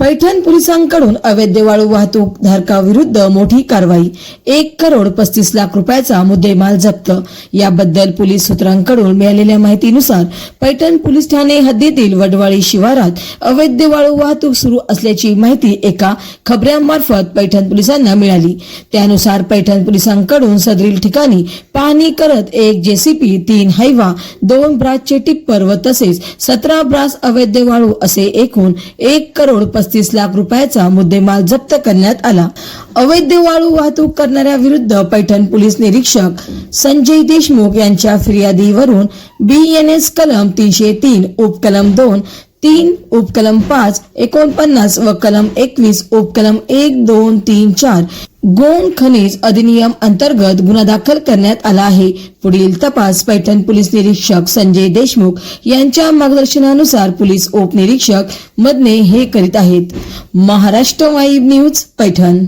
पैठण पोलिसांकडून अवैध वाळू वाहतूक धारकाविरुद्ध मोठी कारवाई. एक करोड पस्तीस लाख रुपयाचा मुद्देमाल जप्त. याबद्दल पोलीस सूत्रांकडून मिळालेल्या माहितीनुसार पैठण पोलीस ठाणे हद्दीतील वडवाळी शिवारात अवैध वाळू वाहतूक सुरू असल्याची माहिती एका खबऱ्यामार्फत पैठण पोलिसांना मिळाली. त्यानुसार पैठण पोलिसांकडून सदरील ठिकाणी पाहणी करत एक जेसीपी तीन हैवा दोन ब्रासचे टिप्पर व तसेच सतरा ब्रास अवैध वाळू असे एकूण एक करोड पस्तीस लाख रुपयाचा मुद्देमाल जप्त करण्यात आला. अवैध वाळू वाहतूक करणाऱ्या विरुद्ध पैठण पोलीस निरीक्षक संजय देशमुख यांच्या फिर्यादीवरून बीएनएस कलम तीनशे तीन उपकलम दोन तीन उपकलम पाच एकोणपन्नास व कलम एकवीस उपकलम एक दोन तीन चार. गोंग खनिज अधिनियम अंतर्गत गुन्हा दाखल करण्यात आला आहे. पुढील तपास पैठण पोलीस निरीक्षक संजय देशमुख यांच्या मार्गदर्शनानुसार पोलीस उपनिरीक्षक मदने हे करीत आहेत. Maharashtra vibe news Paithan.